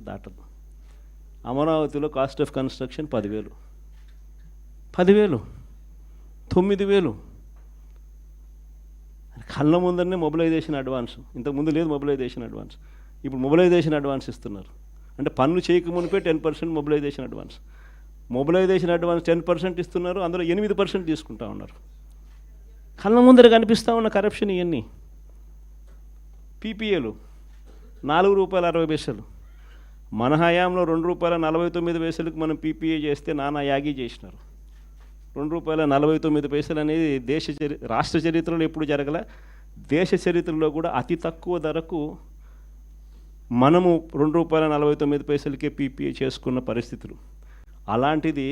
దాటదు అమరావతిలో cost of construction పదివేలు. పదివేలు. తొమ్మిది వేలు. కళ్ళ ముందరనే మొబిలైజేషన్ అడ్వాన్స్ ఇంతకుముందు లేదు మొబిలైజేషన్ అడ్వాన్స్ ఇప్పుడు మొబిలైజేషన్ అడ్వాన్స్ ఇస్తున్నారు. అంటే పన్ను చేయక మునిపే ten percent mobilization advance mobilization advance ten percent ఇస్తున్నారు అందులో ఎనిమిది పర్సెంట్ తీసుకుంటా ఉన్నారు. కళ్ళ ముందర కనిపిస్తూ ఉన్న కరప్షన్ ఇవన్నీ పీపీఏలు నాలుగు రూపాయల అరవై పైసలు. మన హయాంలో రెండు రూపాయల నలభై తొమ్మిది పైసలకు మనం పీపీఏ చేస్తే నానా యాగి చేసినారు. రెండు రూపాయల నలభై తొమ్మిది పైసలు అనేది దేశ చరి రాష్ట్ర చరిత్రలో ఎప్పుడు జరగల దేశ చరిత్రలో కూడా అతి తక్కువ ధరకు మనము రెండు రూపాయల నలభై తొమ్మిది పైసలకే పీపీఏ చేసుకున్న పరిస్థితులు. అలాంటిది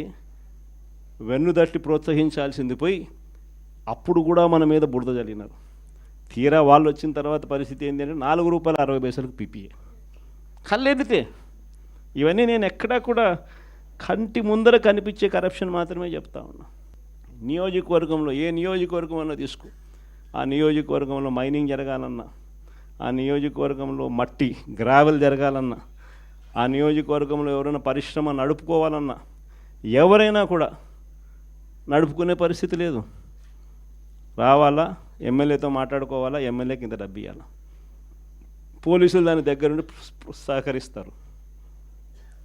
వెన్నుదట్టి ప్రోత్సహించాల్సింది పోయి అప్పుడు కూడా మన మీద బురద జరిగినారు తీరా వాళ్ళు వచ్చిన తర్వాత పరిస్థితి ఏంటంటే నాలుగు రూపాయల అరవై పైసలకు పీపీఏ. కళ్ళెదితే ఇవన్నీ నేను ఎక్కడా కూడా కంటి ముందర కనిపించే కరప్షన్ మాత్రమే చెప్తా ఉన్నా. నియోజకవర్గంలో ఏ నియోజకవర్గం అన్నా తీసుకో. ఆ నియోజకవర్గంలో మైనింగ్ జరగాలన్నా ఆ నియోజకవర్గంలో మట్టి గ్రావెల్ జరగాలన్నా ఆ నియోజకవర్గంలో ఎవరైనా పరిశ్రమ నడుపుకోవాలన్నా ఎవరైనా కూడా నడుపుకునే పరిస్థితి లేదు. రావాలా? ఎమ్మెల్యేతో మాట్లాడుకోవాలా? ఎమ్మెల్యేకి ఇంత డబ్బు ఇవ్వాలా పోలీసులు దాని దగ్గర నుండి సహకరిస్తారు.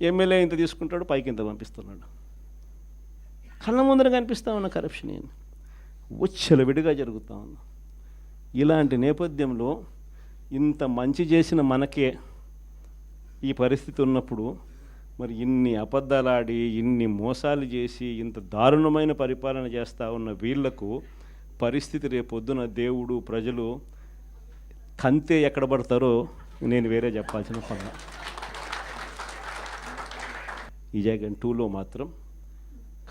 ఎమ్మెల్యే ఇంత తీసుకుంటాడు పైకి ఇంత పంపిస్తున్నాడు. కళ్ళ ముందర కనిపిస్తా ఉన్న కరప్షన్ ఏంది? విడిగా జరుగుతూ ఉంది. ఇలాంటి నేపథ్యంలో ఇంత మంచి చేసిన మనకే ఈ పరిస్థితి ఉన్నప్పుడు మరి ఇన్ని అబద్ధాలాడి ఇన్ని మోసాలు చేసి ఇంత దారుణమైన పరిపాలన చేస్తూ ఉన్న వీళ్ళకు పరిస్థితి రేపొద్దున దేవుడు ప్రజలు కంతే ఎక్కడ పడతారో నేను వేరే చెప్పాల్సిన పని. ఈ జగన్ టూలో మాత్రం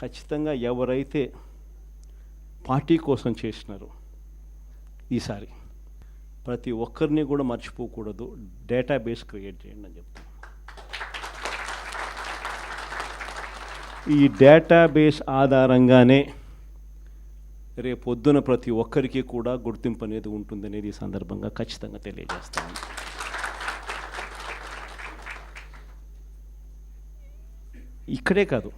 ఖచ్చితంగా ఎవరైతే పార్టీ కోసం చేసినారో ఈసారి ప్రతి ఒక్కరిని కూడా మర్చిపోకూడదు డేటాబేస్ క్రియేట్ చేయండి అని చెప్తాను. ఈ డేటాబేస్ ఆధారంగానే రేపొద్దున ప్రతి ఒక్కరికి కూడా గుర్తింపు అనేది ఉంటుందనేది ఈ సందర్భంగా ఖచ్చితంగా తెలియజేస్తాను. ఇక్కడే కాదు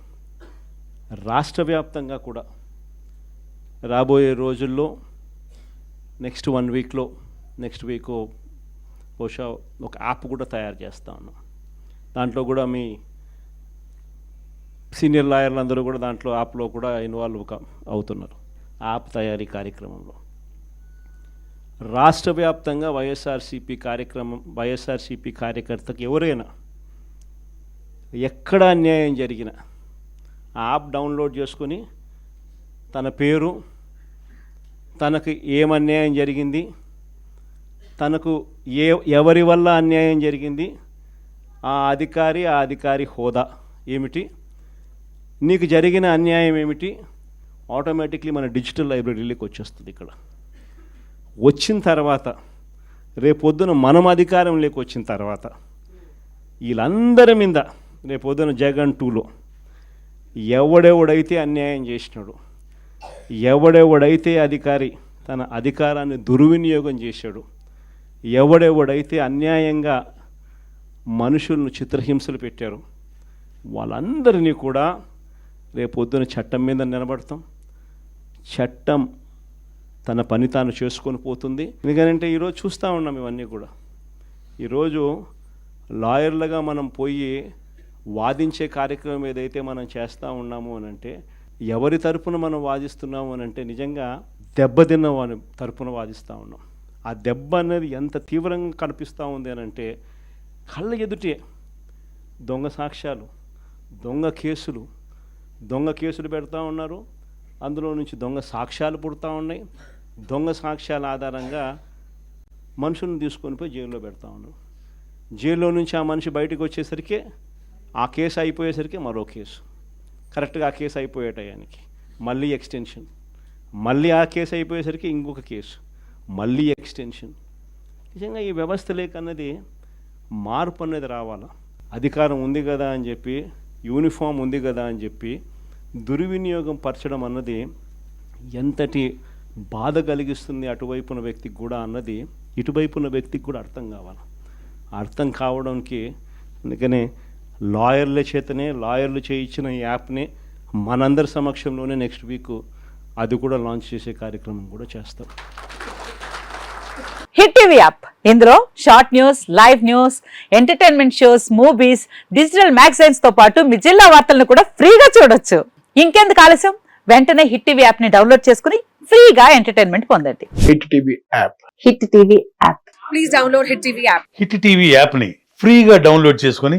రాష్ట్ర వ్యాప్తంగా కూడా రాబోయే రోజుల్లో నెక్స్ట్ వన్ వీక్లో నెక్స్ట్ వీక్ బహుశా ఒక యాప్ కూడా తయారు చేస్తా ఉన్నాం. దాంట్లో కూడా మీ సీనియర్ లాయర్లు అందరూ కూడా దాంట్లో యాప్లో కూడా ఇన్వాల్వ్ అవుతున్నారు యాప్ తయారీ కార్యక్రమంలో. రాష్ట్ర వ్యాప్తంగా వైఎస్ఆర్సీపీ కార్యక్రమం వైఎస్ఆర్సీపీ కార్యకర్తకు ఎవరైనా ఎక్కడ అన్యాయం జరిగినా ఆ యాప్ డౌన్లోడ్ చేసుకొని తన పేరు తనకు ఏం అన్యాయం జరిగింది తనకు ఏ ఎవరి వల్ల అన్యాయం జరిగింది ఆ అధికారి ఆ అధికారి హోదా ఏమిటి నీకు జరిగిన అన్యాయం ఏమిటి ఆటోమేటిక్లీ మన డిజిటల్ లైబ్రరీలోకి వచ్చేస్తుంది ఇక్కడ. వచ్చిన తర్వాత రేపొద్దున మనం అధికారంలోకి వచ్చిన తర్వాత వీళ్ళందరి మీద రేపొద్దున జగన్ టూలో. ఎవడెవడైతే అన్యాయం చేసినాడు ఎవడెవడైతే అధికారి తన అధికారాన్ని దుర్వినియోగం చేశాడు ఎవడెవడైతే అన్యాయంగా మనుషులను చిత్రహింసలు పెట్టారు వాళ్ళందరినీ కూడా రేపొద్దున చట్టం మీద నిలబడతాం. చట్టం తన పని తాను చేసుకొని పోతుంది. ఎందుకంటే ఈరోజు చూస్తూ ఉన్నాం ఇవన్నీ కూడా. ఈరోజు లాయర్లుగా మనం పోయి వాదించే కార్యక్రమం ఏదైతే మనం చేస్తూ ఉన్నాము అని అంటే ఎవరి తరపున మనం వాదిస్తున్నాము అని అంటే నిజంగా దెబ్బతిన్న వాని తరపున వాదిస్తూ ఉన్నాం. ఆ దెబ్బ అనేది ఎంత తీవ్రంగా కనిపిస్తూ ఉంది అని అంటే కళ్ళ ఎదుటే దొంగ సాక్ష్యాలు దొంగ కేసులు దొంగ కేసులు పెడతా ఉన్నారు. అందులో నుంచి దొంగ సాక్ష్యాలు పుడతా ఉన్నాయి. దొంగ సాక్ష్యాల ఆధారంగా మనుషులను తీసుకొని పోయి జైల్లో పెడతా ఉన్నారు. జైల్లో నుంచి ఆ మనిషి బయటకు వచ్చేసరికి ఆ కేసు అయిపోయేసరికి మరో కేసు. కరెక్ట్గా ఆ కేసు అయిపోయే టయానికి. మళ్ళీ ఎక్స్టెన్షన్. మళ్ళీ ఆ కేసు అయిపోయేసరికి ఇంకొక కేసు. మళ్ళీ ఎక్స్టెన్షన్. నిజంగా ఈ వ్యవస్థ లేకన్నది మార్పు అనేది రావాలా? అధికారం ఉంది కదా అని చెప్పి యూనిఫామ్ ఉంది కదా అని చెప్పి దుర్వినియోగం పరచడం అన్నది ఎంతటి బాధ కలిగిస్తుంది అటువైపున వ్యక్తికి కూడా అన్నది ఇటువైపున వ్యక్తికి కూడా అర్థం కావాలి? అర్థం కావడానికి అందుకనే లాయర్ల చేతనే లాయర్లు చేయించిన ఈ యాప్ని మనందరి సమక్షంలోనే నెక్స్ట్ వీక్ అది కూడా లాంచ్ చేసే కార్యక్రమం కూడా చేస్తాం. Hit TV app. ఇందులో short news live news entertainment shows movies digital మ్యాగజైన్స్తో పాటు మీ జిల్లా వార్తలను కూడా ఫ్రీగా చూడొచ్చు. ఇంకెందుకు ఆలస్యం? వెంటనే హిట్ టీవీ యాప్ని డౌన్లోడ్ చేసుకుని ఫ్రీగా ఎంటర్టైన్మెంట్ పొందండి. Hit TV app. Hit TV app. Please download Hit TV app. Hit TV యాప్ని ఫ్రీగా డౌన్లోడ్ చేసుకొని